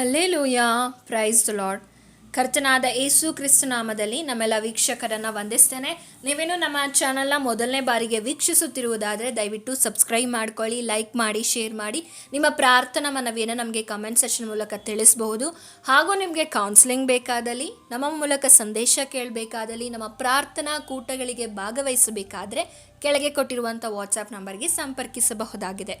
Hallelujah. Praise the lord ಕರ್ತನಾದ ಏಸು ಕ್ರಿಸ್ತ ನಾಮದಲ್ಲಿ ನಮ್ಮೆಲ್ಲ ವೀಕ್ಷಕರನ್ನು ವಂದಿಸ್ತೇನೆ. ನೀವೇನು ನಮ್ಮ ಚಾನಲ್ನ ಮೊದಲನೇ ಬಾರಿಗೆ ವೀಕ್ಷಿಸುತ್ತಿರುವುದಾದರೆ ದಯವಿಟ್ಟು ಸಬ್ಸ್ಕ್ರೈಬ್ ಮಾಡ್ಕೊಳ್ಳಿ, ಲೈಕ್ ಮಾಡಿ, ಶೇರ್ ಮಾಡಿ. ನಿಮ್ಮ ಪ್ರಾರ್ಥನಾ ಮನವಿಯನ್ನು ನಮಗೆ ಕಮೆಂಟ್ ಸೆಕ್ಷನ್ ಮೂಲಕ ತಿಳಿಸಬಹುದು. ಹಾಗೂ ನಿಮಗೆ ಕೌನ್ಸಿಲಿಂಗ್ ಬೇಕಾದಲ್ಲಿ, ನಮ್ಮ ಮೂಲಕ ಸಂದೇಶ ಕೇಳಬೇಕಾದಲ್ಲಿ, ನಮ್ಮ ಪ್ರಾರ್ಥನಾ ಕೂಟಗಳಿಗೆ ಭಾಗವಹಿಸಬೇಕಾದರೆ ಕೆಳಗೆ ಕೊಟ್ಟಿರುವಂಥ ವಾಟ್ಸಪ್ ನಂಬರ್ಗೆ ಸಂಪರ್ಕಿಸಬಹುದಾಗಿದೆ.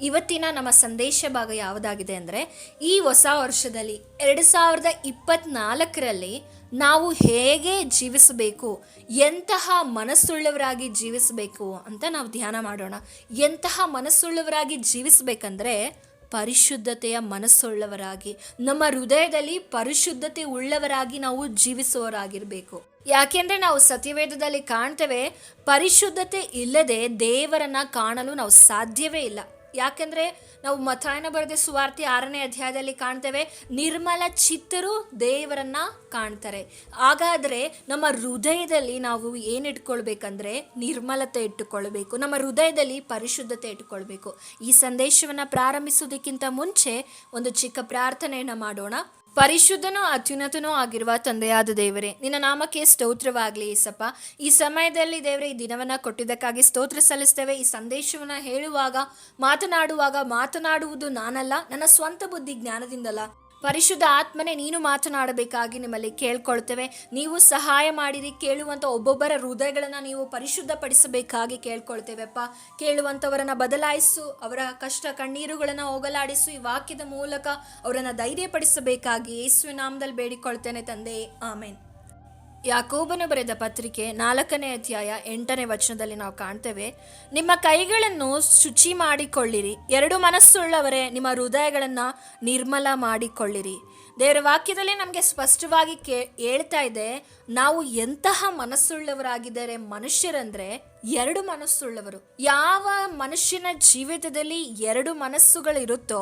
ಇವತ್ತಿನ ನಮ್ಮ ಸಂದೇಶ ಭಾಗ ಯಾವುದಾಗಿದೆ ಅಂದರೆ, ಈ ಹೊಸ ವರ್ಷದಲ್ಲಿ ಎರಡು ಸಾವಿರದ ಇಪ್ಪತ್ನಾಲ್ಕರಲ್ಲಿ ನಾವು ಹೇಗೆ ಜೀವಿಸಬೇಕು, ಎಂತಹ ಮನಸ್ಸುಳ್ಳವರಾಗಿ ಜೀವಿಸಬೇಕು ಅಂತ ನಾವು ಧ್ಯಾನ ಮಾಡೋಣ. ಎಂತಹ ಮನಸ್ಸುಳ್ಳವರಾಗಿ ಜೀವಿಸಬೇಕಂದ್ರೆ, ಪರಿಶುದ್ಧತೆಯ ಮನಸ್ಸುಳ್ಳವರಾಗಿ, ನಮ್ಮ ಹೃದಯದಲ್ಲಿ ಪರಿಶುದ್ಧತೆ ಉಳ್ಳವರಾಗಿ ನಾವು ಜೀವಿಸುವವರಾಗಿರಬೇಕು. ಯಾಕೆಂದರೆ ನಾವು ಸತ್ಯವೇದದಲ್ಲಿ ಕಾಣ್ತೇವೆ, ಪರಿಶುದ್ಧತೆ ಇಲ್ಲದೆ ದೇವರನ್ನು ಕಾಣಲು ನಾವು ಸಾಧ್ಯವೇ ಇಲ್ಲ. ಯಾಕೆಂದ್ರೆ ನಾವು ಮಥಾಯನ ಬರೆದ ಸುವಾರ್ತಿ ಆರನೇ ಅಧ್ಯಾಯದಲ್ಲಿ ಕಾಣ್ತೇವೆ, ನಿರ್ಮಲ ಚಿತ್ತರು ದೇವರನ್ನ ಕಾಣ್ತಾರೆ. ಹಾಗಾದ್ರೆ ನಮ್ಮ ಹೃದಯದಲ್ಲಿ ನಾವು ಏನು ಇಟ್ಕೊಳ್ಬೇಕಂದ್ರೆ ನಿರ್ಮಲತೆ ಇಟ್ಟುಕೊಳ್ಬೇಕು, ನಮ್ಮ ಹೃದಯದಲ್ಲಿ ಪರಿಶುದ್ಧತೆ ಇಟ್ಟುಕೊಳ್ಬೇಕು. ಈ ಸಂದೇಶವನ್ನ ಪ್ರಾರಂಭಿಸುವುದಕ್ಕಿಂತ ಮುಂಚೆ ಒಂದು ಚಿಕ್ಕ ಪ್ರಾರ್ಥನೆಯನ್ನ ಮಾಡೋಣ. ಪರಿಶುದ್ಧನೂ ಅತ್ಯುನ್ನತನೂ ಆಗಿರುವ ತಂದೆಯಾದ ದೇವರೇ, ನಿನ್ನ ನಾಮಕ್ಕೆ ಸ್ತೋತ್ರವಾಗಲಿ ಏಸಪ್ಪ ಈ ಸಮಯದಲ್ಲಿ ದೇವರೇ, ಈ ದಿನವನ್ನ ಕೊಟ್ಟಿದ್ದಕ್ಕಾಗಿ ಸ್ತೋತ್ರ ಸಲ್ಲಿಸ್ತೇವೆ. ಈ ಸಂದೇಶವನ್ನ ಹೇಳುವಾಗ, ಮಾತನಾಡುವಾಗ ಮಾತನಾಡುವುದು ನಾನಲ್ಲ, ನನ್ನ ಸ್ವಂತ ಬುದ್ಧಿ ಜ್ಞಾನದಿಂದಲ್ಲ. ಪರಿಶುದ್ಧ ಆತ್ಮನೆ ನೀನು ಮಾತನಾಡಬೇಕಾಗಿ ನಿಮ್ಮಲ್ಲಿ ಕೇಳ್ಕೊಳ್ತೇವೆ. ನೀವು ಸಹಾಯ ಮಾಡಿರಿ, ಕೇಳುವಂಥ ಒಬ್ಬೊಬ್ಬರ ಹೃದಯಗಳನ್ನು ನೀವು ಪರಿಶುದ್ಧಪಡಿಸಬೇಕಾಗಿ ಕೇಳ್ಕೊಳ್ತೇವೆಪ್ಪ. ಕೇಳುವಂಥವರನ್ನು ಬದಲಾಯಿಸು, ಅವರ ಕಷ್ಟ ಕಣ್ಣೀರುಗಳನ್ನು ಹೋಗಲಾಡಿಸು, ಈ ವಾಕ್ಯದ ಮೂಲಕ ಅವರನ್ನು ಧೈರ್ಯಪಡಿಸಬೇಕಾಗಿ ಯೇಸುವಿನ ನಾಮದಲ್ಲಿ ಬೇಡಿಕೊಳ್ತೇನೆ ತಂದೆ. ಆಮೇನ್. ಯಾಕೋಬನು ಬರೆದ ಪತ್ರಿಕೆ ನಾಲ್ಕನೇ ಅಧ್ಯಾಯ ಎಂಟನೇ ವಚನದಲ್ಲಿ ನಾವು ಕಾಣ್ತೇವೆ, ನಿಮ್ಮ ಕೈಗಳನ್ನು ಶುಚಿ ಮಾಡಿಕೊಳ್ಳಿರಿ, ಎರಡು ಮನಸ್ಸುಳ್ಳವರೇ ನಿಮ್ಮ ಹೃದಯಗಳನ್ನು ನಿರ್ಮಲ ಮಾಡಿಕೊಳ್ಳಿರಿ. ದೇವರ ವಾಕ್ಯದಲ್ಲಿ ನಮಗೆ ಸ್ಪಷ್ಟವಾಗಿ ಕೇ, ಹೇಳ್ತಾ ಇದೆ, ನಾವು ಎಂತಹ ಮನಸ್ಸುಳ್ಳವರಾಗಿದ್ದಾರೆ ಮನುಷ್ಯರಂದ್ರೆ ಎರಡು ಮನಸ್ಸುಳ್ಳವರು. ಯಾವ ಮನುಷ್ಯನ ಜೀವಿತದಲ್ಲಿ ಎರಡು ಮನಸ್ಸುಗಳಿರುತ್ತೋ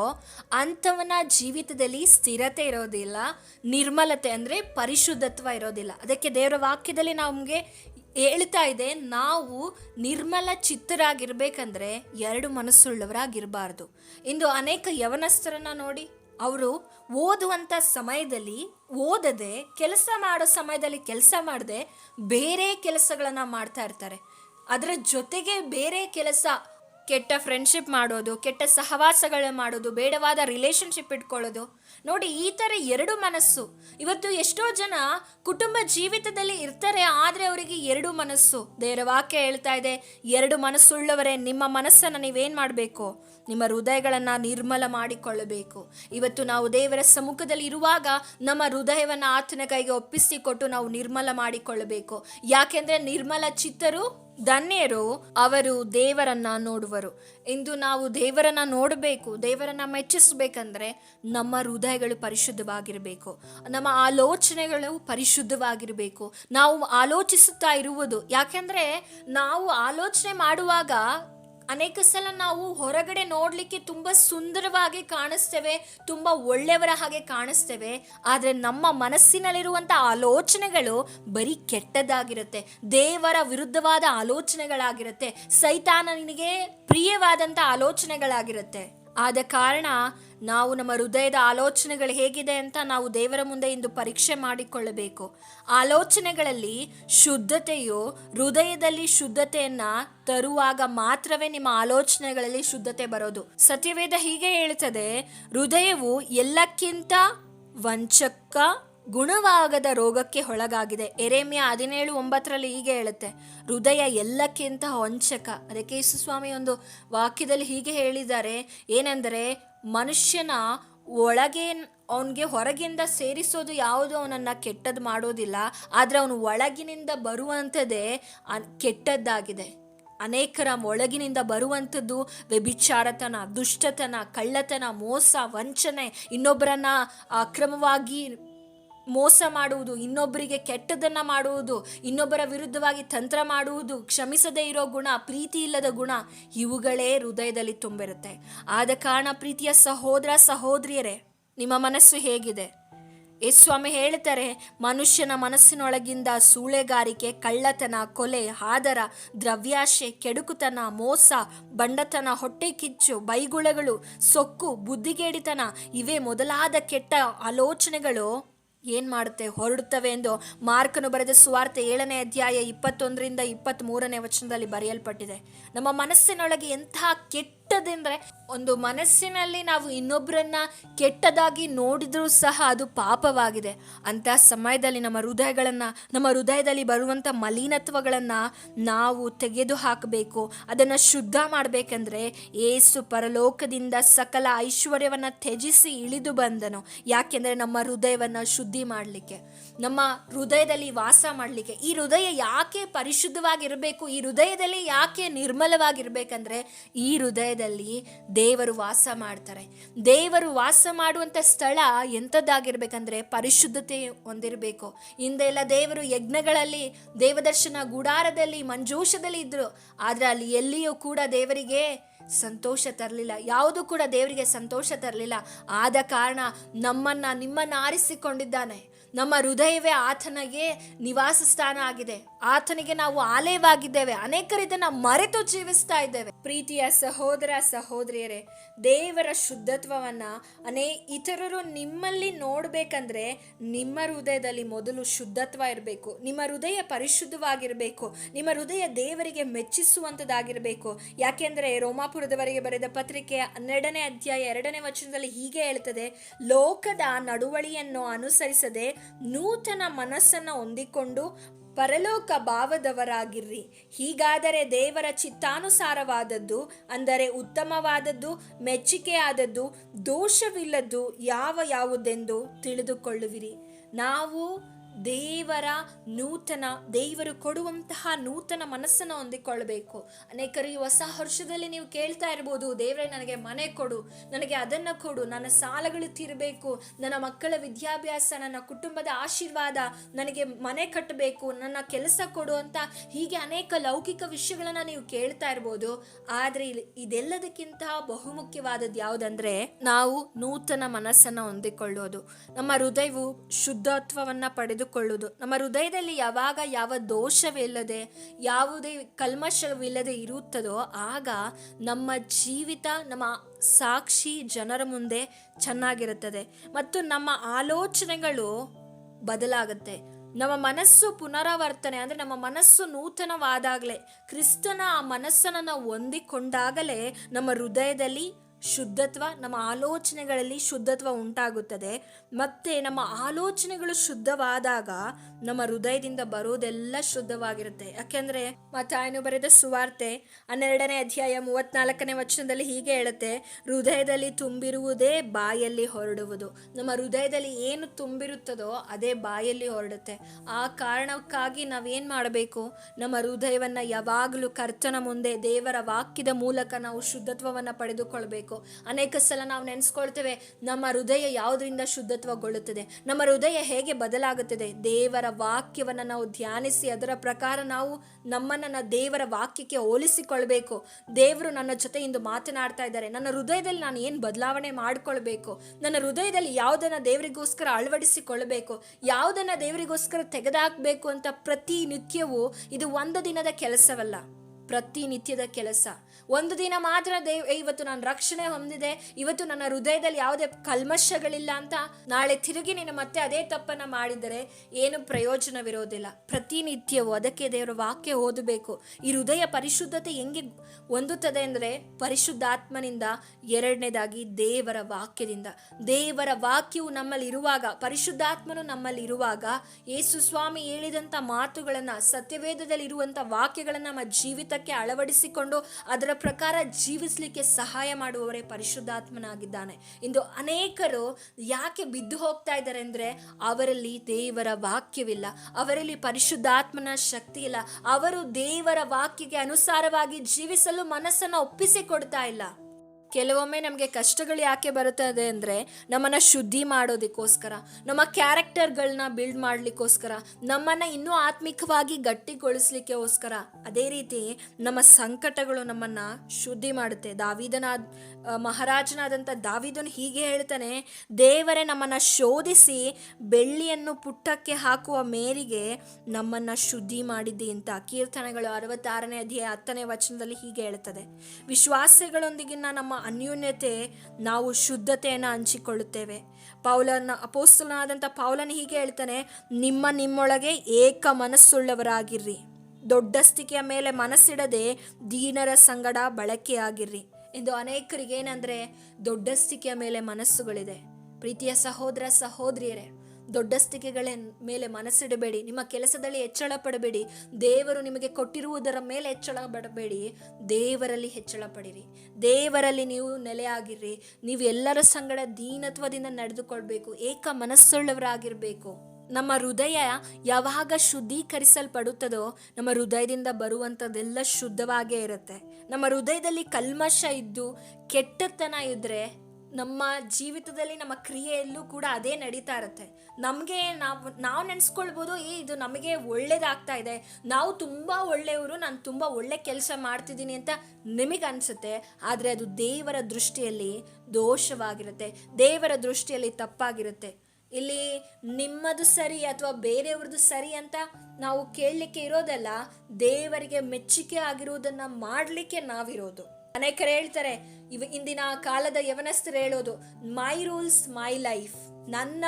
ಅಂಥವನ ಜೀವಿತದಲ್ಲಿ ಸ್ಥಿರತೆ ಇರೋದಿಲ್ಲ, ನಿರ್ಮಲತೆ ಅಂದರೆ ಪರಿಶುದ್ಧತ್ವ ಇರೋದಿಲ್ಲ. ಅದಕ್ಕೆ ದೇವರ ವಾಕ್ಯದಲ್ಲಿ ನಮಗೆ ಹೇಳ್ತಾ ಇದೆ, ನಾವು ನಿರ್ಮಲ ಚಿತ್ತರಾಗಿರ್ಬೇಕಂದ್ರೆ ಎರಡು ಮನಸ್ಸುಳ್ಳವರಾಗಿರಬಾರ್ದು. ಇಂದು ಅನೇಕ ಯವನಸ್ಥರನ್ನ ನೋಡಿ, ಅವರು ಓದುವಂಥ ಸಮಯದಲ್ಲಿ ಓದದೆ, ಕೆಲಸ ಮಾಡೋ ಸಮಯದಲ್ಲಿ ಕೆಲಸ ಮಾಡದೆ ಬೇರೆ ಕೆಲಸಗಳನ್ನು ಮಾಡ್ತಾ ಇರ್ತಾರೆ. ಅದರ ಜೊತೆಗೆ ಬೇರೆ ಕೆಲಸ, ಕೆಟ್ಟ ಫ್ರೆಂಡ್ಶಿಪ್ ಮಾಡೋದು, ಕೆಟ್ಟ ಸಹವಾಸಗಳನ್ನ ಮಾಡೋದು, ಬೇಡವಾದ ರಿಲೇಷನ್ಶಿಪ್ ಇಟ್ಕೊಳ್ಳೋದು. ನೋಡಿ, ಈ ಥರ ಎರಡು ಮನಸ್ಸು. ಇವತ್ತು ಎಷ್ಟೋ ಜನ ಕುಟುಂಬ ಜೀವಿತದಲ್ಲಿ ಇರ್ತಾರೆ, ಆದರೆ ಅವರಿಗೆ ಎರಡು ಮನಸ್ಸು. ದೇವರ ವಾಕ್ಯ ಹೇಳ್ತಾ ಇದೆ, ಎರಡು ಮನಸ್ಸುಳ್ಳವರೇ, ನಿಮ್ಮ ಮನಸ್ಸನ್ನು ನೀವೇನು ಮಾಡಬೇಕು? ನಿಮ್ಮ ಹೃದಯಗಳನ್ನು ನಿರ್ಮಲ ಮಾಡಿಕೊಳ್ಳಬೇಕು. ಇವತ್ತು ನಾವು ದೇವರ ಸಮ್ಮುಖದಲ್ಲಿ ಇರುವಾಗ ನಮ್ಮ ಹೃದಯವನ್ನು ಆತನ ಕೈಗೆ ಒಪ್ಪಿಸಿಕೊಟ್ಟು ನಾವು ನಿರ್ಮಲ ಮಾಡಿಕೊಳ್ಳಬೇಕು. ಯಾಕೆಂದರೆ ನಿರ್ಮಲ ಚಿತ್ತರು ಧನ್ಯರು, ಅವರು ದೇವರನ್ನ ನೋಡುವರು. ಇಂದು ನಾವು ದೇವರನ್ನ ನೋಡಬೇಕು, ದೇವರನ್ನ ಮೆಚ್ಚಿಸಬೇಕಂದ್ರೆ ನಮ್ಮ ಹೃದಯಗಳು ಪರಿಶುದ್ಧವಾಗಿರಬೇಕು. ನಮ್ಮ ಆಲೋಚನೆಗಳು ಪರಿಶುದ್ಧವಾಗಿರಬೇಕು. ನಾವು ಆಲೋಚಿಸುತ್ತಾ ಇರುವುದು. ಯಾಕೆಂದ್ರೆ ನಾವು ಆಲೋಚನೆ ಮಾಡುವಾಗ ಅನೇಕ ಸಲ ನಾವು ಹೊರಗಡೆ ನೋಡಲಿಕ್ಕೆ ತುಂಬ ಸುಂದರವಾಗಿ ಕಾಣಿಸ್ತೇವೆ, ತುಂಬ ಒಳ್ಳೆಯವರ ಹಾಗೆ ಕಾಣಿಸ್ತೇವೆ. ಆದರೆ ನಮ್ಮ ಮನಸ್ಸಿನಲ್ಲಿರುವಂಥ ಆಲೋಚನೆಗಳು ಬರೀ ಕೆಟ್ಟದಾಗಿರುತ್ತೆ ದೇವರ ವಿರುದ್ಧವಾದ ಆಲೋಚನೆಗಳಾಗಿರುತ್ತೆ. ಸೈತಾನನಿಗೆ ಪ್ರಿಯವಾದಂಥ ಆಲೋಚನೆಗಳಾಗಿರುತ್ತೆ. ಆದ ಕಾರಣ ನಾವು ನಮ್ಮ ಹೃದಯದ ಆಲೋಚನೆಗಳು ಹೇಗಿದೆ ಅಂತ ನಾವು ದೇವರ ಮುಂದೆ ಇಂದು ಪರೀಕ್ಷೆ ಮಾಡಿಕೊಳ್ಳಬೇಕು. ಆಲೋಚನೆಗಳಲ್ಲಿ ಶುದ್ಧತೆಯು ಹೃದಯದಲ್ಲಿ ಶುದ್ಧತೆಯನ್ನ ತರುವಾಗ ಮಾತ್ರವೇ ನಿಮ್ಮ ಆಲೋಚನೆಗಳಲ್ಲಿ ಶುದ್ಧತೆ ಬರೋದು. ಸತ್ಯವೇದ ಹೀಗೆ ಹೇಳ್ತದೆ, ಹೃದಯವು ಎಲ್ಲಕ್ಕಿಂತ ವಂಚಕ ಗುಣವಾಗದ ರೋಗಕ್ಕೆ ಒಳಗಾಗಿದೆ. ಎರೆಮಿಯ ಹದಿನೇಳು ಒಂಬತ್ತರಲ್ಲಿ ಹೀಗೆ ಹೇಳುತ್ತೆ, ಹೃದಯ ಎಲ್ಲಕ್ಕಿಂತ ವಂಚಕ. ಅದಕ್ಕೆ ಯೇಸುಸ್ವಾಮಿ ಒಂದು ವಾಕ್ಯದಲ್ಲಿ ಹೀಗೆ ಹೇಳಿದ್ದಾರೆ, ಏನೆಂದರೆ ಮನುಷ್ಯನ ಒಳಗೆ, ಅವನಿಗೆ ಹೊರಗಿಂದ ಸೇರಿಸೋದು ಯಾವುದು ಅವನನ್ನು ಕೆಟ್ಟದ್ದು ಮಾಡೋದಿಲ್ಲ, ಆದರೆ ಅವನು ಒಳಗಿನಿಂದ ಬರುವಂಥದ್ದೇ ಕೆಟ್ಟದ್ದಾಗಿದೆ. ಅನೇಕರ ಒಳಗಿನಿಂದ ಬರುವಂಥದ್ದು ವ್ಯಭಿಚಾರತನ, ದುಷ್ಟತನ, ಕಳ್ಳತನ, ಮೋಸ, ವಂಚನೆ, ಇನ್ನೊಬ್ಬರನ್ನ ಅಕ್ರಮವಾಗಿ ಮೋಸ ಮಾಡುವುದು, ಇನ್ನೊಬ್ಬರಿಗೆ ಕೆಟ್ಟದನ್ನ ಮಾಡುವುದು, ಇನ್ನೊಬ್ಬರ ವಿರುದ್ಧವಾಗಿ ತಂತ್ರ ಮಾಡುವುದು, ಕ್ಷಮಿಸದೇ ಇರೋ ಗುಣ, ಪ್ರೀತಿ ಇಲ್ಲದ ಗುಣ ಇವುಗಳೇ ಹೃದಯದಲ್ಲಿ ತುಂಬಿರುತ್ತೆ. ಆದ ಕಾರಣ ಪ್ರೀತಿಯ ಸಹೋದರ, ಸಹೋದರಿಯರೇ, ನಿಮ್ಮ ಮನಸ್ಸು ಹೇಗಿದೆ? ಯೇಸ್ವಾಮಿ ಹೇಳ್ತಾರೆ, ಮನುಷ್ಯನ ಮನಸ್ಸಿನೊಳಗಿಂದ ಸೂಳೆಗಾರಿಕೆ, ಕಳ್ಳತನ, ಕೊಲೆ ಹಾದರ ದ್ರವ್ಯಾಶೆ, ಕೆಡುಕುತನ, ಮೋಸ, ಬಂಡತನ, ಹೊಟ್ಟೆ ಕಿಚ್ಚು, ಬೈಗುಳಗಳು, ಸೊಕ್ಕು, ಬುದ್ಧಿಗೇಡಿತನ, ಇವೇ ಮೊದಲಾದ ಕೆಟ್ಟ ಆಲೋಚನೆಗಳು. ಏನ್ ಮಾಡುತ್ತೆ? ಹೊರಡುತ್ತವೆ ಎಂದು ಮಾರ್ಕನು ಬರೆದ ಸುವಾರ್ತೆ ಏಳನೇ ಅಧ್ಯಾಯ ಇಪ್ಪತ್ತೊಂದರಿಂದ ಇಪ್ಪತ್ತ್ ಮೂರನೇ ವಚನದಲ್ಲಿ ಬರೆಯಲ್ಪಟ್ಟಿದೆ. ನಮ್ಮ ಮನಸ್ಸಿನೊಳಗೆ ಎಂತಹ ಕೆಟ್ಟದೆಂದ್ರೆ ಒಂದು ಮನಸ್ಸಿನಲ್ಲಿ ನಾವು ಇನ್ನೊಬ್ಬರನ್ನ ಕೆಟ್ಟದಾಗಿ ನೋಡಿದ್ರೂ ಸಹ ಅದು ಪಾಪವಾಗಿದೆ. ಅಂತ ಸಮಯದಲ್ಲಿ ನಮ್ಮ ಹೃದಯಗಳನ್ನ, ನಮ್ಮ ಹೃದಯದಲ್ಲಿ ಬರುವಂತ ಮಲಿನತ್ವಗಳನ್ನ ನಾವು ತೆಗೆದು ಹಾಕಬೇಕು. ಅದನ್ನ ಶುದ್ಧ ಮಾಡಬೇಕಂದ್ರೆ ಏಸು ಪರಲೋಕದಿಂದ ಸಕಲ ಐಶ್ವರ್ಯವನ್ನ ತ್ಯಜಿಸಿ ಇಳಿದು ಬಂದನು. ಯಾಕೆಂದ್ರೆ ನಮ್ಮ ಹೃದಯವನ್ನ ಶುದ್ಧಿ ಮಾಡಲಿಕ್ಕೆ, ನಮ್ಮ ಹೃದಯದಲ್ಲಿ ವಾಸ ಮಾಡಲಿಕ್ಕೆ. ಈ ಹೃದಯ ಯಾಕೆ ಪರಿಶುದ್ಧವಾಗಿರಬೇಕು? ಈ ಹೃದಯದಲ್ಲಿ ಯಾಕೆ ನಿರ್ಮಲವಾಗಿರ್ಬೇಕಂದ್ರೆ ಈ ಹೃದಯದಲ್ಲಿ ದೇವರು ವಾಸ ಮಾಡ್ತಾರೆ. ದೇವರು ವಾಸ ಮಾಡುವಂತ ಸ್ಥಳ ಎಂಥದ್ದಾಗಿರ್ಬೇಕಂದ್ರೆ ಪರಿಶುದ್ಧತೆ ಹೊಂದಿರಬೇಕು. ಹಿಂದೆ ಎಲ್ಲ ದೇವರು ಯಜ್ಞಗಳಲ್ಲಿ, ದೇವದರ್ಶನ ಗುಡಾರದಲ್ಲಿ, ಮಂಜೂಷದಲ್ಲಿ ಇದ್ರು. ಆದರೆ ಅಲ್ಲಿ ಎಲ್ಲಿಯೂ ಕೂಡ ದೇವರಿಗೆ ಸಂತೋಷ ತರಲಿಲ್ಲ. ಯಾವುದು ಕೂಡ ದೇವರಿಗೆ ಸಂತೋಷ ತರಲಿಲ್ಲ. ಆದ ಕಾರಣ ನಮ್ಮನ್ನ, ನಿಮ್ಮನ್ನ ಆರಿಸಿಕೊಂಡಿದ್ದಾನೆ. ನಮ್ಮ ಹೃದಯವೇ ಆತನಿಗೆ ನಿವಾಸ ಸ್ಥಾನ ಆಗಿದೆ. ಆತನಿಗೆ ನಾವು ಆಲಯವಾಗಿದ್ದೇವೆ. ಅನೇಕರು ಇದನ್ನ ಮರೆತು ಜೀವಿಸ್ತಾ ಇದ್ದೇವೆ. ಪ್ರೀತಿಯ ಸಹೋದರ ಸಹೋದರಿಯರೇ, ದೇವರ ಶುದ್ಧತ್ವವನ್ನ ಅನೇ ಇತರರು ನಿಮ್ಮಲ್ಲಿ ನೋಡ್ಬೇಕಂದ್ರೆ ನಿಮ್ಮ ಹೃದಯದಲ್ಲಿ ಮೊದಲು ಶುದ್ಧತ್ವ ಇರಬೇಕು. ನಿಮ್ಮ ಹೃದಯ ಪರಿಶುದ್ಧವಾಗಿರಬೇಕು. ನಿಮ್ಮ ಹೃದಯ ದೇವರಿಗೆ ಮೆಚ್ಚಿಸುವಂತದ್ದಾಗಿರಬೇಕು. ಯಾಕೆಂದ್ರೆ ರೋಮಾಪುರದವರೆಗೆ ಬರೆದ ಪತ್ರಿಕೆ ಹನ್ನೆರಡನೇ ಅಧ್ಯಾಯ ಎರಡನೇ ವಚನದಲ್ಲಿ ಹೀಗೆ ಹೇಳ್ತದೆ, ಲೋಕದ ನಡುವಳಿಯನ್ನು ಅನುಸರಿಸದೆ ನೂತನ ಮನಸ್ಸನ್ನ ಹೊಂದಿಕೊಂಡು ಪರಲೋಕ ಭಾವದವರಾಗಿರ್ರಿ. ಹೀಗಾದರೆ ದೇವರ ಚಿತ್ತಾನುಸಾರವಾದದ್ದು ಅಂದರೆ ಉತ್ತಮವಾದದ್ದು ಮೆಚ್ಚುಗೆಯಾದದ್ದು ದೋಷವಿಲ್ಲದ್ದು ಯಾವ ಯಾವುದೆಂದು ತಿಳಿದುಕೊಳ್ಳುವಿರಿ. ನಾವು ದೇವರ ನೂತನ, ದೇವರು ಕೊಡುವಂತಹ ನೂತನ ಮನಸ್ಸನ್ನು ಹೊಂದಿಕೊಳ್ಬೇಕು ಅನೇಕರು ಈ ಹೊಸ ವರ್ಷದಲ್ಲಿ ನೀವು ಕೇಳ್ತಾ ಇರ್ಬೋದು, ದೇವರೇ ನನಗೆ ಮನೆ ಕೊಡು, ನನಗೆ ಅದನ್ನು ಕೊಡು, ನನ್ನ ಸಾಲಗಳು ತೀರಬೇಕು, ನನ್ನ ಮಕ್ಕಳ ವಿದ್ಯಾಭ್ಯಾಸ, ನನ್ನ ಕುಟುಂಬದ ಆಶೀರ್ವಾದ, ನನಗೆ ಮನೆ ಕಟ್ಟಬೇಕು, ನನ್ನ ಕೆಲಸ ಕೊಡು ಅಂತ ಹೀಗೆ ಅನೇಕ ಲೌಕಿಕ ವಿಷಯಗಳನ್ನ ನೀವು ಕೇಳ್ತಾ ಇರ್ಬೋದು. ಆದ್ರೆ ಇದೆಲ್ಲದಕ್ಕಿಂತ ಬಹುಮುಖ್ಯವಾದದ್ದು ಯಾವುದಂದ್ರೆ ನಾವು ನೂತನ ಮನಸ್ಸನ್ನ ಹೊಂದಿಕೊಳ್ಳೋದು. ನಮ್ಮ ಹೃದಯವು ಶುದ್ಧತ್ವವನ್ನ ಪಡೆದುಕೊಳ್ಳುವುದು ನಮ್ಮ ಹೃದಯದಲ್ಲಿ ಯಾವಾಗ ಯಾವ ದೋಷವಿಲ್ಲದೆ, ಯಾವುದೇ ಕಲ್ಮಶವಿಲ್ಲದೆ ಇರುತ್ತದೋ, ಆಗ ನಮ್ಮ ಜೀವಿತ, ನಮ್ಮ ಸಾಕ್ಷಿ ಜನರ ಮುಂದೆ ಚೆನ್ನಾಗಿರುತ್ತದೆ. ಮತ್ತು ನಮ್ಮ ಆಲೋಚನೆಗಳು ಬದಲಾಗುತ್ತೆ. ನಮ್ಮ ಮನಸ್ಸು ಪುನರಾವರ್ತನೆ, ಅಂದರೆ ನಮ್ಮ ಮನಸ್ಸು ನೂತನವಾದಾಗಲೇ, ಕ್ರಿಸ್ತನ ಆ ಮನಸ್ಸನ್ನು ಹೊಂದಿಕೊಂಡಾಗಲೇ ನಮ್ಮ ಹೃದಯದಲ್ಲಿ ಶುದ್ಧತ್ವ, ನಮ್ಮ ಆಲೋಚನೆಗಳಲ್ಲಿ ಶುದ್ಧತ್ವ ಉಂಟಾಗುತ್ತದೆ. ಮತ್ತೆ ನಮ್ಮ ಆಲೋಚನೆಗಳು ಶುದ್ಧವಾದಾಗ ನಮ್ಮ ಹೃದಯದಿಂದ ಬರೋದೆಲ್ಲ ಶುದ್ಧವಾಗಿರುತ್ತೆ. ಯಾಕೆಂದ್ರೆ ಮತ್ತಾಯನು ಬರೆದ ಸುವಾರ್ತೆ ಹನ್ನೆರಡನೇ ಅಧ್ಯಾಯ ಮೂವತ್ನಾಲ್ಕನೇ ವಚನದಲ್ಲಿ ಹೀಗೆ ಹೇಳುತ್ತೆ, ಹೃದಯದಲ್ಲಿ ತುಂಬಿರುವುದೇ ಬಾಯಲ್ಲಿ ಹೊರಡುವುದು. ನಮ್ಮ ಹೃದಯದಲ್ಲಿ ಏನು ತುಂಬಿರುತ್ತದೋ ಅದೇ ಬಾಯಲ್ಲಿ ಹೊರಡುತ್ತೆ. ಆ ಕಾರಣಕ್ಕಾಗಿ ನಾವೇನ್ ಮಾಡಬೇಕು? ನಮ್ಮ ಹೃದಯವನ್ನ ಯಾವಾಗಲೂ ಕರ್ತನ ಮುಂದೆ ದೇವರ ವಾಕ್ಯದ ಮೂಲಕ ನಾವು ಶುದ್ಧತ್ವವನ್ನ ಪಡೆದುಕೊಳ್ಬೇಕು. ಅನೇಕ ಸಲ ನಾವು ನೆನೆಸ್ಕೊಳ್ತೇವೆ, ನಮ್ಮ ಹೃದಯ ಯಾವುದರಿಂದ ಶುದ್ಧತ್ವಗೊಳ್ಳುತ್ತದೆ, ನಮ್ಮ ಹೃದಯ ಹೇಗೆ ಬದಲಾಗುತ್ತದೆ, ದೇವರ ವಾಕ್ಯವನ್ನ ನಾವು ಧ್ಯಾನಿಸಿ ಅದರ ಪ್ರಕಾರ ನಾವು ನಮ್ಮನ್ನು ದೇವರ ವಾಕ್ಯಕ್ಕೆ ಹೋಲಿಸಿಕೊಳ್ಬೇಕು. ದೇವರು ನನ್ನ ಜೊತೆ ಇಂದು ಮಾತನಾಡ್ತಾ ಇದ್ದಾರೆ, ನನ್ನ ಹೃದಯದಲ್ಲಿ ನಾನು ಏನು ಬದಲಾವಣೆ ಮಾಡ್ಕೊಳ್ಬೇಕು, ನನ್ನ ಹೃದಯದಲ್ಲಿ ಯಾವುದನ್ನು ದೇವರಿಗೋಸ್ಕರ ಅಳವಡಿಸಿಕೊಳ್ಳಬೇಕು ಯಾವುದನ್ನು ದೇವರಿಗೋಸ್ಕರ ತೆಗೆದಾಕಬೇಕು ಅಂತ ಪ್ರತಿನಿತ್ಯವೂ ಇದು ಒಂದು ದಿನದ ಕೆಲಸವಲ್ಲ. ಪ್ರತಿನಿತ್ಯದ ಕೆಲಸ. ಒಂದು ದಿನ ಮಾತ್ರ ದೇವ್ ಇವತ್ತು ನಾನು ರಕ್ಷಣೆ ಹೊಂದಿದೆ, ಇವತ್ತು ನನ್ನ ಹೃದಯದಲ್ಲಿ ಯಾವುದೇ ಕಲ್ಮಶಗಳಿಲ್ಲ ಅಂತ ನಾಳೆ ತಿರುಗಿ ನೀನು ಮತ್ತೆ ಅದೇ ತಪ್ಪನ್ನ ಮಾಡಿದರೆ ಏನು ಪ್ರಯೋಜನವಿರೋದಿಲ್ಲ. ಪ್ರತಿನಿತ್ಯವು ಅದಕ್ಕೆ ದೇವರ ವಾಕ್ಯ ಓದಬೇಕು. ಈ ಹೃದಯ ಪರಿಶುದ್ಧತೆ ಹೆಂಗೆ ಹೊಂದುತ್ತದೆ ಅಂದರೆ ಪರಿಶುದ್ಧಾತ್ಮನಿಂದ ಎರಡನೇದಾಗಿ ದೇವರ ವಾಕ್ಯದಿಂದ. ದೇವರ ವಾಕ್ಯವು ನಮ್ಮಲ್ಲಿ ಇರುವಾಗ ಪರಿಶುದ್ಧಾತ್ಮನು ನಮ್ಮಲ್ಲಿ ಇರುವಾಗ ಯೇಸು ಸ್ವಾಮಿ ಹೇಳಿದಂಥ ಮಾತುಗಳನ್ನು ಸತ್ಯವೇದದಲ್ಲಿ ಇರುವಂಥ ವಾಕ್ಯಗಳನ್ನು ನಮ್ಮ ಜೀವಿತಕ್ಕೆ ಅಳವಡಿಸಿಕೊಂಡು ಅದರ ಪ್ರಕಾರ ಜೀವಿಸಲಿಕ್ಕೆ ಸಹಾಯ ಮಾಡುವವರೇ ಪರಿಶುದ್ಧಾತ್ಮನಾಗಿದ್ದಾನೆ. ಇಂದು ಅನೇಕರು ಯಾಕೆ ಬಿದ್ದು ಹೋಗ್ತಾ ಇದ್ದಾರೆ ಅಂದರೆ ಅವರಲ್ಲಿ ದೇವರ ವಾಕ್ಯವಿಲ್ಲ, ಅವರಲ್ಲಿ ಪರಿಶುದ್ಧಾತ್ಮನ ಶಕ್ತಿ ಇಲ್ಲ ಅವರು ದೇವರ ವಾಕ್ಯಕ್ಕೆ ಅನುಸಾರವಾಗಿ ಜೀವಿಸಲು ಮನಸ್ಸನ್ನು ಒಪ್ಪಿಸಿಕೊಡ್ತಾ ಇಲ್ಲ. ಕೆಲವೊಮ್ಮೆ ನಮಗೆ ಕಷ್ಟಗಳು ಯಾಕೆ ಬರುತ್ತದೆ ಅಂದರೆ ನಮ್ಮನ್ನು ಶುದ್ಧಿ ಮಾಡೋದಕ್ಕೋಸ್ಕರ, ನಮ್ಮ ಕ್ಯಾರೆಕ್ಟರ್ಗಳನ್ನ ಬಿಲ್ಡ್ ಮಾಡಲಿಕ್ಕೋಸ್ಕರ, ನಮ್ಮನ್ನು ಇನ್ನೂ ಆತ್ಮಿಕವಾಗಿ ಗಟ್ಟಿಗೊಳಿಸ್ಲಿಕ್ಕೋಸ್ಕರ ಅದೇ ರೀತಿ ನಮ್ಮ ಸಂಕಟಗಳು ನಮ್ಮನ್ನು ಶುದ್ಧಿ ಮಾಡುತ್ತೆ. ದಾವಿದನ ಮಹಾರಾಜನಾದಂಥ ದಾವಿದನು ಹೀಗೆ ಹೇಳ್ತಾನೆ, ದೇವರೇ ನಮ್ಮನ್ನು ಶೋಧಿಸಿ ಬೆಳ್ಳಿಯನ್ನು ಪುಟ್ಟಕ್ಕೆ ಹಾಕುವ ಮೇರಿಗೆ ನಮ್ಮನ್ನು ಶುದ್ಧಿ ಮಾಡಿದ್ದಿ ಅಂತ ಕೀರ್ತನೆಗಳು ಅರವತ್ತಾರನೇ ಅಧ್ಯಾಯ ಹತ್ತನೇ ವಚನದಲ್ಲಿ ಹೀಗೆ ಹೇಳ್ತದೆ. ವಿಶ್ವಾಸಗಳೊಂದಿಗಿನ ನಮ್ಮ ಅನ್ಯೋನ್ಯತೆ ನಾವು ಶುದ್ಧತೆಯನ್ನು ಹಂಚಿಕೊಳ್ಳುತ್ತೇವೆ. ಪೌಲನ, ಅಪೋಸ್ತಲನಾದಂಥ ಪೌಲನ ಹೀಗೆ ಹೇಳ್ತಾನೆ, ನಿಮ್ಮ ನಿಮ್ಮೊಳಗೆ ಏಕ ಮನಸ್ಸುಳ್ಳವರಾಗಿರ್ರಿ. ದೊಡ್ಡಸ್ತಿಕೆಯ ಮೇಲೆ ಮನಸ್ಸಿಡದೆ ದೀನರ ಸಂಗಡ ಬಳಕೆಯಾಗಿರ್ರಿ. ಎಂದು ಅನೇಕರಿಗೆ ಏನಂದ್ರೆ ದೊಡ್ಡಸ್ತಿಕೆಯ ಮೇಲೆ ಮನಸ್ಸುಗಳಿದೆ. ಪ್ರೀತಿಯ ಸಹೋದರ, ಸಹೋದರಿಯರೇ ದೊಡ್ಡಸ್ತಿಕೆಗಳ ಮೇಲೆ ಮನಸ್ಸಿಡಬೇಡಿ. ನಿಮ್ಮ ಕೆಲಸದಲ್ಲಿ ಹೆಚ್ಚಳ ಪಡಬೇಡಿ. ದೇವರು ನಿಮಗೆ ಕೊಟ್ಟಿರುವುದರ ಮೇಲೆ ಹೆಚ್ಚಳ ಪಡಬೇಡಿ. ದೇವರಲ್ಲಿ ಹೆಚ್ಚಳ ಪಡಿರಿ. ದೇವರಲ್ಲಿ ನೀವು ನೆಲೆಯಾಗಿರ್ರಿ ನೀವು ಎಲ್ಲರ ಸಂಗಡ ದೀನತ್ವದಿಂದ ನಡೆದುಕೊಳ್ಬೇಕು. ಏಕ ಮನಸ್ಸುಳ್ಳವರಾಗಿರ್ಬೇಕು. ನಮ್ಮ ಹೃದಯ ಯಾವಾಗ ಶುದ್ಧೀಕರಿಸಲ್ಪಡುತ್ತದೋ, ನಮ್ಮ ಹೃದಯದಿಂದ ಬರುವಂಥದ್ದೆಲ್ಲ ಶುದ್ಧವಾಗೇ ಇರುತ್ತೆ. ನಮ್ಮ ಹೃದಯದಲ್ಲಿ ಕಲ್ಮಶ ಇದ್ದು ಕೆಟ್ಟತನ ಇದ್ದರೆ ನಮ್ಮ ಜೀವಿತದಲ್ಲಿ, ನಮ್ಮ ಕ್ರಿಯೆಯಲ್ಲೂ ಕೂಡ ಅದೇ ನಡೀತಾ ಇರುತ್ತೆ. ನಮಗೆ ನಾವು ನಾವು ನೆನೆಸ್ಕೊಳ್ಬೋದು, ಏ, ಇದು ನಮಗೆ ಒಳ್ಳೇದಾಗ್ತಾ ಇದೆ. ನಾವು ತುಂಬ ಒಳ್ಳೆಯವರು, ನಾನು ತುಂಬ ಒಳ್ಳೆ ಕೆಲಸ ಮಾಡ್ತಿದ್ದೀನಿ ಅಂತ ನಿಮಗೆ ಅನಿಸುತ್ತೆ. ಆದರೆ ಅದು ದೇವರ ದೃಷ್ಟಿಯಲ್ಲಿ ದೋಷವಾಗಿರುತ್ತೆ. ದೇವರ ದೃಷ್ಟಿಯಲ್ಲಿ ತಪ್ಪಾಗಿರುತ್ತೆ. ಇಲ್ಲಿ ನಿಮ್ಮದು ಸರಿ ಅಥವಾ ಬೇರೆಯವ್ರದ್ದು ಸರಿ ಅಂತ ನಾವು ಕೇಳಲಿಕ್ಕೆ ಇರೋದಲ್ಲ, ದೇವರಿಗೆ ಮೆಚ್ಚುಗೆ ಆಗಿರುವುದನ್ನು ಮಾಡಲಿಕ್ಕೆ ನಾವಿರೋದು. ಅನೇಕರು ಹೇಳ್ತಾರೆ, ಇವ ಇಂದಿನ ಕಾಲದ ಯವನಸ್ಥರು ಹೇಳೋದು ಮೈ ರೂಲ್ಸ್ ಮೈ ಲೈಫ್ ನನ್ನ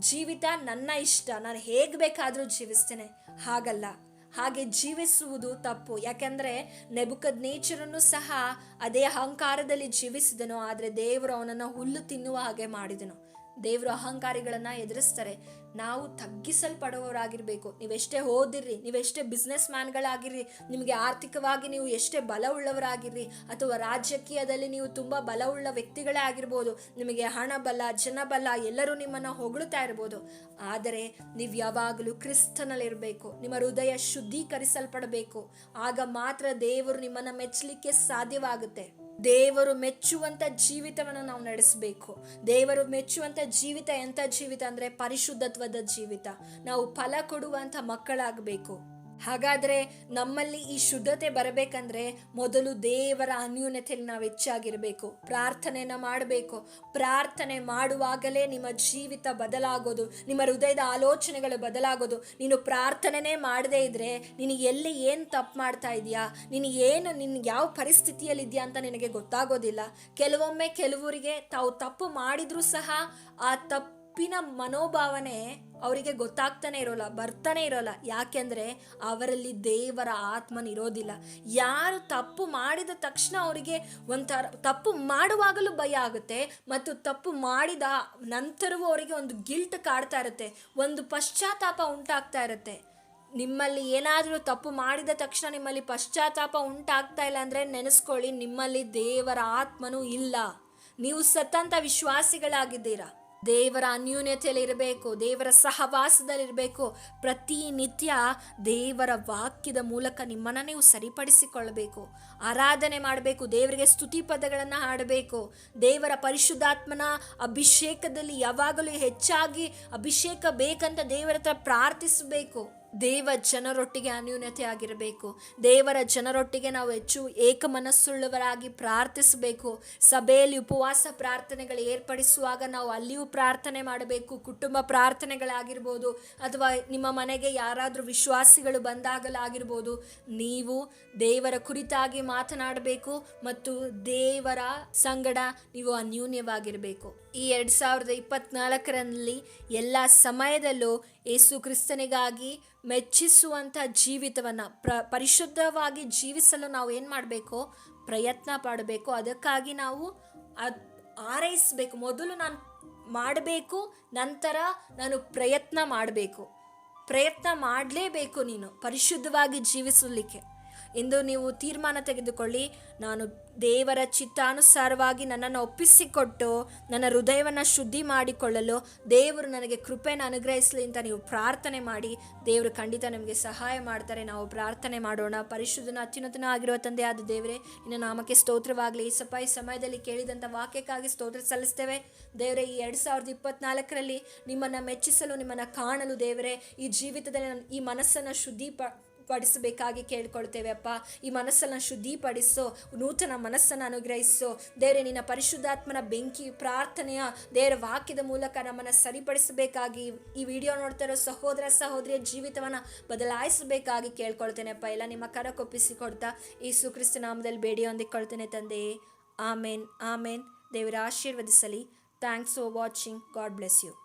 ಜೀವಿತ, ನನ್ನ ಇಷ್ಟ. ನಾನು ಹೇಗೆ ಬೇಕಾದರೂ ಜೀವಿಸ್ತೇನೆ. ಹಾಗಲ್ಲ. ಹಾಗೆ ಜೀವಿಸುವುದು ತಪ್ಪು. ಯಾಕೆಂದ್ರೆ ನೆಬುಕದ್ ನೇಚರನ್ನು ಸಹ ಅದೇ ಅಹಂಕಾರದಲ್ಲಿ ಜೀವಿಸಿದನು, ಆದರೆ ದೇವರು ಅವನನ್ನು ಹುಲ್ಲು ತಿನ್ನುವ ಹಾಗೆ ಮಾಡಿದನು. ದೇವರು ಅಹಂಕಾರಿಗಳನ್ನ ಎದುರಿಸ್ತಾರೆ. ನಾವು ತಗ್ಗಿಸಲ್ಪಡುವವರಾಗಿರ್ಬೇಕು ನೀವೆಷ್ಟೇ ಓದಿರ್ರಿ ನೀವೆಷ್ಟೇ ಬಿಸ್ನೆಸ್ ಮ್ಯಾನ್ಗಳಾಗಿರ್ರಿ ನಿಮಗೆ ಆರ್ಥಿಕವಾಗಿ ನೀವು ಎಷ್ಟೇ ಬಲವುಳ್ಳವರಾಗಿರ್ರಿ ಅಥವಾ ರಾಜಕೀಯದಲ್ಲಿ ನೀವು ತುಂಬ ಬಲವುಳ್ಳ ವ್ಯಕ್ತಿಗಳೇ ಆಗಿರ್ಬೋದು, ನಿಮಗೆ ಹಣ ಬಲ ಜನಬಲ ಎಲ್ಲರೂ ನಿಮ್ಮನ್ನು ಹೊಗಳುತ್ತಾ ಇರ್ಬೋದು. ಆದರೆ ನೀವು ಯಾವಾಗಲೂ ಕ್ರಿಸ್ತನಲ್ಲಿರಬೇಕು. ನಿಮ್ಮ ಹೃದಯ ಶುದ್ಧೀಕರಿಸಲ್ಪಡಬೇಕು. ಆಗ ಮಾತ್ರ ದೇವರು ನಿಮ್ಮನ್ನು ಮೆಚ್ಚಲಿಕ್ಕೆ ಸಾಧ್ಯವಾಗುತ್ತೆ. ದೇವರು ಮೆಚ್ಚುವಂತ ಜೀವಿತವನ್ನು ನಾವು ನಡೆಸಬೇಕು. ದೇವರು ಮೆಚ್ಚುವಂತ ಜೀವಿತ ಎಂಥ ಜೀವಿತ ಅಂದರೆ ಪರಿಶುದ್ಧತ್ವದ ಜೀವಿತ. ನಾವು ಫಲ ಕೊಡುವಂಥ ಮಕ್ಕಳಾಗಬೇಕು. ಹಾಗಾದ್ರೆ ನಮ್ಮಲ್ಲಿ ಈ ಶುದ್ಧತೆ ಬರಬೇಕಂದ್ರೆ ಮೊದಲು ದೇವರ ಅನ್ಯೂನ್ಯತೆಯಲ್ಲಿ ನಾವು ಹೆಚ್ಚಾಗಿರಬೇಕು. ಪ್ರಾರ್ಥನೆಯನ್ನ ಮಾಡಬೇಕು. ಪ್ರಾರ್ಥನೆ ಮಾಡುವಾಗಲೇ ನಿಮ್ಮ ಜೀವಿತ ಬದಲಾಗೋದು, ನಿಮ್ಮ ಹೃದಯದ ಆಲೋಚನೆಗಳು ಬದಲಾಗೋದು. ನೀನು ಪ್ರಾರ್ಥನೆನೇ ಮಾಡದೇ ಇದ್ರೆ ನೀನು ಎಲ್ಲಿ ಏನು ತಪ್ಪು ಮಾಡ್ತಾ ಇದೆಯಾ? ನೀನು ಏನು, ನಿನ್ ಯಾವ ಪರಿಸ್ಥಿತಿಯಲ್ಲಿದ್ಯಾ ಅಂತ ನಿನಗೆ ಗೊತ್ತಾಗೋದಿಲ್ಲ. ಕೆಲವೊಮ್ಮೆ ಕೆಲವರಿಗೆ ತಾವು ತಪ್ಪು ಮಾಡಿದ್ರೂ ಸಹ ಆ ತಪ್ಪಿನ ಮನೋಭಾವನೆ ಅವರಿಗೆ ಗೊತ್ತಾಗ್ತಾನೆ ಇರೋಲ್ಲ, ಬರ್ತಾನೆ ಇರೋಲ್ಲ. ಯಾಕೆಂದ್ರೆ ಅವರಲ್ಲಿ ದೇವರ ಆತ್ಮನ ಇರೋದಿಲ್ಲ ಯಾರು ತಪ್ಪು ಮಾಡಿದ ತಕ್ಷಣ ಅವರಿಗೆ ಒಂಥರ, ತಪ್ಪು ಮಾಡುವಾಗಲೂ ಭಯ ಆಗುತ್ತೆ, ಮತ್ತು ತಪ್ಪು ಮಾಡಿದ ನಂತರವೂ ಅವರಿಗೆ ಒಂದು ಗಿಲ್ಟ್ ಕಾಡ್ತಾ ಇರುತ್ತೆ, ಒಂದು ಪಶ್ಚಾತ್ತಾಪ ಉಂಟಾಗ್ತಾ ಇರುತ್ತೆ. ನಿಮ್ಮಲ್ಲಿ ಏನಾದರೂ ತಪ್ಪು ಮಾಡಿದ ತಕ್ಷಣ ನಿಮ್ಮಲ್ಲಿ ಪಶ್ಚಾತ್ತಾಪ ಉಂಟಾಗ್ತಾ ಇಲ್ಲ ಅಂದರೆ ನೆನೆಸ್ಕೊಳ್ಳಿ, ನಿಮ್ಮಲ್ಲಿ ದೇವರ ಆತ್ಮನೂ ಇಲ್ಲ. ನೀವು ಸತಂತ ವಿಶ್ವಾಸಿಗಳಾಗಿದ್ದೀರಾ. ದೇವರ ಅನ್ಯೂನ್ಯತೆಯಲ್ಲಿ ಇರಬೇಕು ದೇವರ ಸಹವಾಸದಲ್ಲಿರಬೇಕು. ಪ್ರತಿನಿತ್ಯ ದೇವರ ವಾಕ್ಯದ ಮೂಲಕ ನಿಮ್ಮನ್ನು ನೀವು ಸರಿಪಡಿಸಿಕೊಳ್ಳಬೇಕು. ಆರಾಧನೆ ಮಾಡಬೇಕು, ದೇವರಿಗೆ ಸ್ತುತಿ ಪದಗಳನ್ನು ಹಾಡಬೇಕು. ದೇವರ ಪರಿಶುದ್ಧಾತ್ಮನ ಅಭಿಷೇಕದಲ್ಲಿ ಯಾವಾಗಲೂ ಹೆಚ್ಚಾಗಿ ಅಭಿಷೇಕ ಬೇಕಂತ ದೇವರ ಹತ್ರ ಪ್ರಾರ್ಥಿಸಬೇಕು. ದೇವ ಜನರೊಟ್ಟಿಗೆ ಅನ್ಯೂನ್ಯತೆ ಆಗಿರಬೇಕು. ದೇವರ ಜನರೊಟ್ಟಿಗೆ ನಾವು ಹೆಚ್ಚು ಏಕ ಮನಸ್ಸುಳ್ಳವರಾಗಿ ಪ್ರಾರ್ಥಿಸಬೇಕು. ಸಭೆಯಲ್ಲಿ ಉಪವಾಸ ಪ್ರಾರ್ಥನೆಗಳು ಏರ್ಪಡಿಸುವಾಗ ನಾವು ಅಲ್ಲಿಯೂ ಪ್ರಾರ್ಥನೆ ಮಾಡಬೇಕು. ಕುಟುಂಬ ಪ್ರಾರ್ಥನೆಗಳಾಗಿರ್ಬೋದು ಅಥವಾ ನಿಮ್ಮ ಮನೆಗೆ ಯಾರಾದರೂ ವಿಶ್ವಾಸಿಗಳು ಬಂದಾಗಲಾಗಿರ್ಬೋದು. ನೀವು ದೇವರ ಕುರಿತಾಗಿ ಮಾತನಾಡಬೇಕು ಮತ್ತು ದೇವರ ಸಂಗಡ ನೀವು ಅನ್ಯೂನ್ಯವಾಗಿರಬೇಕು. ಈ ಎರಡು ಸಾವಿರದ ಇಪ್ಪತ್ನಾಲ್ಕರಲ್ಲಿ ಎಲ್ಲ ಸಮಯದಲ್ಲೂ ಯೇಸು ಕ್ರಿಸ್ತನಿಗಾಗಿ ಮೆಚ್ಚಿಸುವಂಥ ಜೀವಿತವನ್ನು ಪ್ರ, ಪರಿಶುದ್ಧವಾಗಿ ಜೀವಿಸಲು ನಾವು ಏನು ಮಾಡಬೇಕು? ಪ್ರಯತ್ನ ಪಡಬೇಕು. ಅದಕ್ಕಾಗಿ ನಾವು ಅದು ಆರೈಸಬೇಕು. ಮೊದಲು ನಾನು ಮಾಡಬೇಕು, ನಂತರ ನಾನು ಪ್ರಯತ್ನ ಮಾಡಬೇಕು. ಪ್ರಯತ್ನ ಮಾಡಲೇಬೇಕು ನೀನು, ಪರಿಶುದ್ಧವಾಗಿ ಜೀವಿಸಲಿಕ್ಕೆ. ಎಂದು ನೀವು ತೀರ್ಮಾನ ತೆಗೆದುಕೊಳ್ಳಿ. ನಾನು ದೇವರ ಚಿತ್ತಾನುಸಾರವಾಗಿ ನನ್ನನ್ನು ಒಪ್ಪಿಸಿಕೊಟ್ಟು, ನನ್ನ ಹೃದಯವನ್ನು ಶುದ್ಧಿ ಮಾಡಿಕೊಳ್ಳಲು ದೇವರು ನನಗೆ ಕೃಪೆಯನ್ನು ಅನುಗ್ರಹಿಸಲಿ ಅಂತ ನೀವು ಪ್ರಾರ್ಥನೆ ಮಾಡಿ. ದೇವರು ಖಂಡಿತ ನಿಮಗೆ ಸಹಾಯ ಮಾಡ್ತಾರೆ. ನಾವು ಪ್ರಾರ್ಥನೆ ಮಾಡೋಣ. ಪರಿಶುದ್ಧನ ಅತ್ಯುನ್ನತನ ಆಗಿರುವ ತಂದೆ ಆದ ದೇವರೇ ಇನ್ನು ನಾಮಕ್ಕೆ ಸ್ತೋತ್ರವಾಗಲಿ. ಈ ಈ ಸಮಯದಲ್ಲಿ ಕೇಳಿದಂಥ ವಾಕ್ಯಕ್ಕಾಗಿ ಸ್ತೋತ್ರ ಸಲ್ಲಿಸ್ತೇವೆ. ದೇವರೇ, ಈ ಎರಡು ಸಾವಿರದ ಇಪ್ಪತ್ನಾಲ್ಕರಲ್ಲಿ ನಿಮ್ಮನ್ನು ಮೆಚ್ಚಿಸಲು, ನಿಮ್ಮನ್ನು ಕಾಣಲು ದೇವರೇ, ಈ ಜೀವಿತದಲ್ಲಿ ಈ ಮನಸ್ಸನ್ನು ಶುದ್ಧಿ ಪಡಿಸಬೇಕಾಗಿ ಕೇಳ್ಕೊಳ್ತೇವೆ, ಅಪ್ಪ. ಈ ಮನಸ್ಸನ್ನು ಶುದ್ಧಿಪಡಿಸು, ನೂತನ ಮನಸ್ಸನ್ನು ಅನುಗ್ರಹಿಸು. ದೇವರೇ, ನಿನ್ನ ಪರಿಶುದ್ಧಾತ್ಮನ ಬೆಂಕಿ ಪ್ರಾರ್ಥನೆಯ ದೇವರ ವಾಕ್ಯದ ಮೂಲಕ ನಮ್ಮನ್ನು ಸರಿಪಡಿಸಬೇಕಾಗಿ ಈ ವಿಡಿಯೋ ನೋಡ್ತಾ ಇರೋ ಸಹೋದರ, ಸಹೋದರಿಯ ಜೀವಿತವನ್ನು ಬದಲಾಯಿಸಬೇಕಾಗಿ ಕೇಳ್ಕೊಳ್ತೇನೆ, ಅಪ್ಪ. ಎಲ್ಲ ನಿಮ್ಮ ಕರ ಕೊಡ್ತಾ ಈ ಸುಕ್ರಿಸ್ತ ನಾಮದಲ್ಲಿ ಬೇಡಿ ಹೊಂದಿಕೊಳ್ತೇನೆ ತಂದೆಯೇ ಆಮೇನ್ ಆಮೇನ್. ದೇವರ ಆಶೀರ್ವದಿಸಲಿ. Thanks for watching. God bless you.